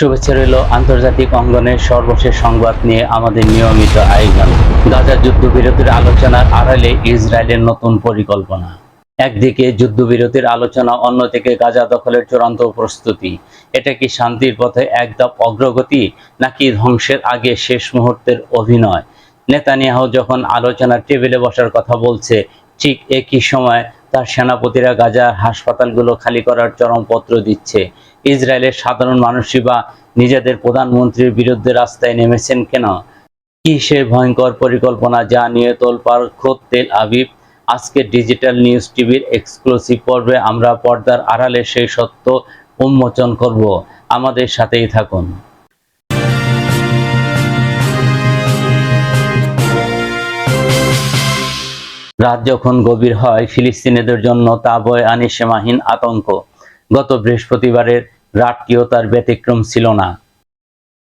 শুভেচ্ছা রইল আন্তর্জাতিক অঙ্গনের সর্বশেষ সংবাদ নিয়ে আমাদের নিয়মিত আয়োজন। গাজা যুদ্ধবিরতির আলোচনার আড়ালে ইসরায়েলের নতুন পরিকল্পনা। একদিকে যুদ্ধবিরতির আলোচনা, অন্যদিকে গাজা দখলের চূড়ান্ত প্রস্তুতি। এটা কি শান্তির পথে একদম অগ্রগতি, নাকি ধ্বংসের আগে শেষ মুহূর্তের অভিনয়? নেতানিয়াহ যখন আলোচনার টেবিলে বসার কথা বলছে, ঠিক একই সময় তার সেনাপতিরা গাজার হাসপাতালগুলো খালি করার চরমপত্র দিচ্ছে। ইসরায়েলের সাধারণ মানুষই বা নিজেদের প্রধানমন্ত্রীর বিরুদ্ধে রাস্তায় নেমেছেন কেন? কি সে ভয়ঙ্কর পরিকল্পনা যা নিয়ে তোলপাড় খোদ তেল আবিব? আজকে ডিজিটাল নিউজ টিভির এক্সক্লুসিভ পর্বে আমরা পর্দার আড়ালে সেই সত্য উন্মোচন করব। আমাদের সাথেই থাকুন। রাত যখন গভীর হয়, ফিলিস্তিনিদের জন্য তা বয়ে আনে সীমাহীন আতঙ্ক। গত বৃহস্পতিবারের রাতটিও তার ব্যতিক্রম ছিল না।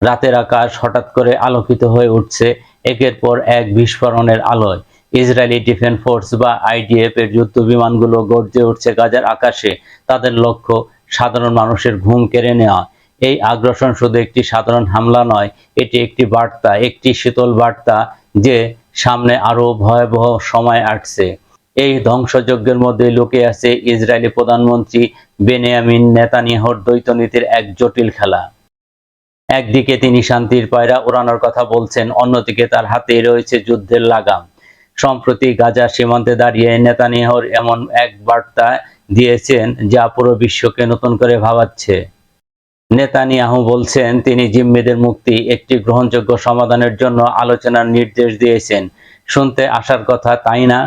রাতের আকাশ হঠাৎ করে আলোকিত হয়ে উঠছে, একের পর এক বিস্ফোরণের আলোয়। ইসরায়েলি ডিফেন্স ফোর্স বা আইডিএফ এর যুদ্ধ বিমানগুলো গর্জে উঠছে গাজার আকাশে। তাদের লক্ষ্য, সাধারণ মানুষের ঘুম কেড়ে নেওয়া। এই আগ্রাসন শুধু একটি সাধারণ হামলা নয়, এটি একটি বার্তা, একটি শীতল বার্তা যে সামনে আরও ভয়াবহ সময় আসছে। এই ধ্বংসযজ্ঞের মধ্যে লুকিয়ে আছে ইসরায়েলি প্রধানমন্ত্রী বেনিয়ামিন নেতানিয়াহুর দ্বৈত নীতির এক জটিল খেলা। একদিকে তিনি শান্তির পায়রা ওড়ানোর কথা বলছেন, অন্যদিকে তার হাতে রয়েছে যুদ্ধের লাগাম। সম্প্রতি গাজা সীমান্তে দাঁড়িয়ে নেতানিয়াহুর এমন এক বার্তা দিয়েছেন, যা পুরো বিশ্বকে নতুন করে ভাবাচ্ছে। নেতানিয়াহু বলছেন, তিনি জিম্মিদের মুক্তি একটি গ্রহণযোগ্য সমাধানের জন্য আলোচনার নির্দেশ দিয়েছেন। শুনতে আসার কথা তাই না?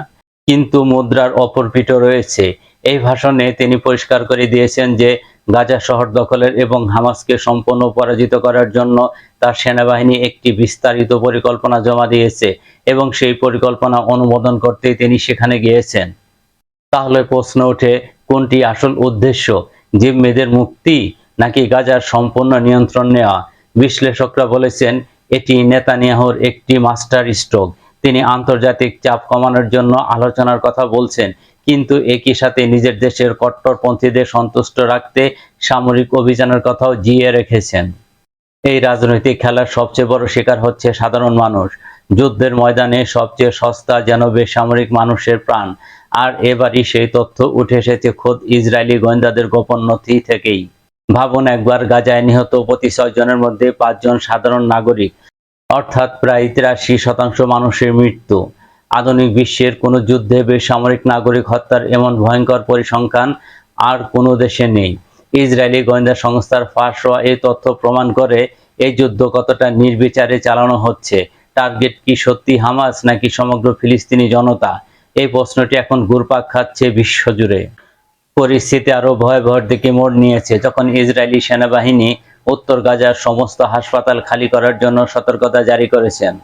কিন্তু মুদ্রার অপর পিঠও রয়েছে। এই ভাষণে তিনি পরিষ্কার করে দিয়েছেন যে, গাজা শহর দখলের এবং হামাসকে সম্পূর্ণ পরাজিত করার জন্য তার সেনাবাহিনী একটি বিস্তারিত পরিকল্পনা জমা দিয়েছে এবং সেই পরিকল্পনা অনুমোদন করতেই তিনি সেখানে গিয়েছেন। তাহলে প্রশ্ন ওঠে, কোনটি আসল উদ্দেশ্য? জিম্মিদের মুক্তি নাকি গাজার সম্পূর্ণ নিয়ন্ত্রণ নেওয়া বিশ্লেষকরা বলেছেন, এটি নেতানিয়াহুর একটি মাস্টার স্ট্রোক। তিনি আন্তর্জাতিক চাপ কমানোর জন্য আলোচনার কথা বলছেন, কিন্তু একই সাথে নিজের দেশের কট্টরপন্থীদের সন্তুষ্ট রাখতে সামরিক অভিযানের কথাও জিয়ে রেখেছেন। এই রাজনৈতিক খেলার সবচেয়ে বড় শিকার হচ্ছে সাধারণ মানুষ। যুদ্ধের ময়দানে সবচেয়ে সস্তা যেন বেসামরিক মানুষের প্রাণ। আর এবারই সেই তথ্য উঠে এসেছে খোদ ইসরায়েলি গোয়েন্দাদের গোপন নথি থেকেই। ভাবুন একবার গাজায় নিহত প্রতি ছয় জনের মধ্যে পাঁচজন সাধারণ নাগরিক, অর্থাৎ প্রায় তিরাশি শতাংশ মানুষের মৃত্যু। আধুনিক বিশ্বের কোনো যুদ্ধে বেসামরিক নাগরিক হত্যার এমন ভয়ঙ্কর পরিসংখ্যান আর কোনো দেশে নেই। ইসরায়েলি গোয়েন্দা সংস্থার ফাঁস হওয়া এই তথ্য প্রমাণ করে এই যুদ্ধ কতটা নির্বিচারে চালানো হচ্ছে। টার্গেট কি সত্যি হামাস নাকি সমগ্র ফিলিস্তিনি জনতা? এই প্রশ্নটি এখন ঘুরপাক খাচ্ছে বিশ্বজুড়ে। পরিস্থিতি আরও ভয়াবহর দিকে মোড় নিয়েছে। যখন ইসরায়েলি সেনাবাহিনী উত্তর গাজার সমস্ত হাসপাতাল খালি করার জন্য সতর্কতা জারি করেছেন।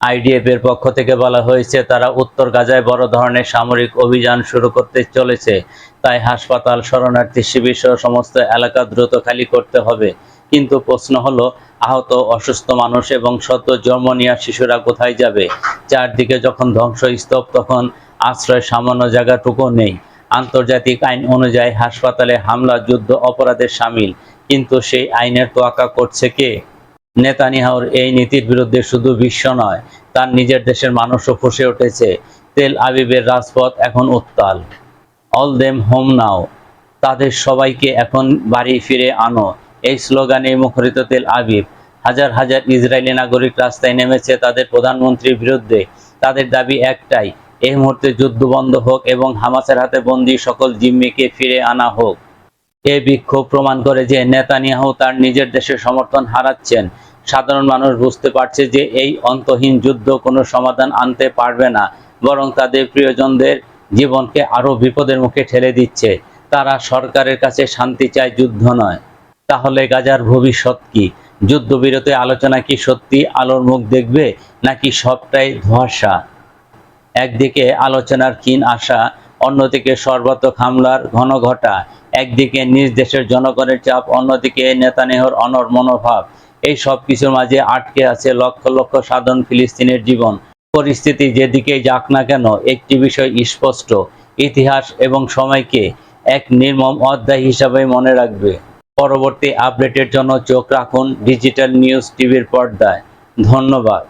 আইডিএফ এর পক্ষ থেকে বলা হয়েছে, তারা উত্তর গাজায় বড় ধরনের সামরিক অভিযান শুরু করতে চলেছে। তাই হাসপাতাল, শরণার্থী শিবির সহ সমস্ত এলাকা দ্রুত খালি করতে হবে। কিন্তু প্রশ্ন হলো, আহত, অসুস্থ মানুষ এবং শত জন্ম নেওয়া শিশুরা কোথায় যাবে? চারদিকে যখন ধ্বংসস্তূপ, তখন আশ্রয় সামান্য জায়গাটুকু নেই। আন্তর্জাতিক আইন অনুযায়ী হাসপাতালে হামলা, যুদ্ধ অপরাধের সামিল। কিন্তু সেই আইনের তোয়াক্কা করছে কে? নেতানিয়াহুর এই নীতির বিরুদ্ধে শুধু বিশ্ব নয়, তার নিজের দেশের মানুষও ফুসে উঠেছে। তেল আবিবের রাজপথ এখন উত্তাল। All them home now. তাদের সবাইকে এখন বাড়ি ফিরে আনো। এই স্লোগানে মুখরিত তেল আবিব। হাজার হাজার ইসরায়েলি নাগরিক রাস্তায় নেমেছে তাদের প্রধানমন্ত্রীর বিরুদ্ধে। তাদের দাবি একটাই এই মুহূর্তে যুদ্ধ বন্ধ হোক এবং হামাসের হাতে বন্দী সকল জিম্মিকে ফিরে আনা হোক। এ বিক্ষোভ প্রমাণ করে যে নেতানিয়াহু তার নিজের দেশের সমর্থন হারাচ্ছেন। সাধারণ মানুষ বুঝতে পারছে যে এই অন্তহীন যুদ্ধ কোনো সমাধান আনতে পারবে না, বরং তাদের প্রিয়জনদের জীবনকে আরও বিপদের মুখে ঠেলে দিচ্ছে। তারা সরকারের কাছে শান্তি চায় যুদ্ধ নয়। তাহলে গাজার ভবিষ্যৎ কি? যুদ্ধবিরতি আলোচনা কি সত্যি? আলোর মুখ দেখবে নাকি সবটাই ধোঁয়াশা? একদিকে আলোচনার ক্ষীণ আশা, অন্যদিকে সর্বাত্মক হামলার ঘন ঘটা, একদিকে নিজ দেশের জনগণের চাপ, অন্যদিকে নেতানেহর অনর মনোভাব। এই সব কিছুর মাঝে আটকে আছে লক্ষ লক্ষ সাধারণ ফিলিস্তিনের জীবন। পরিস্থিতি যেদিকে যাক না কেন, একটি বিষয় স্পষ্ট, ইতিহাস এবং সময়কে এক নির্মম অধ্যায় হিসাবে মনে রাখবে। পরবর্তী আপডেটের জন্য চোখ রাখুন ডিজিটাল নিউজ টিভির পর্দায়। ধন্যবাদ।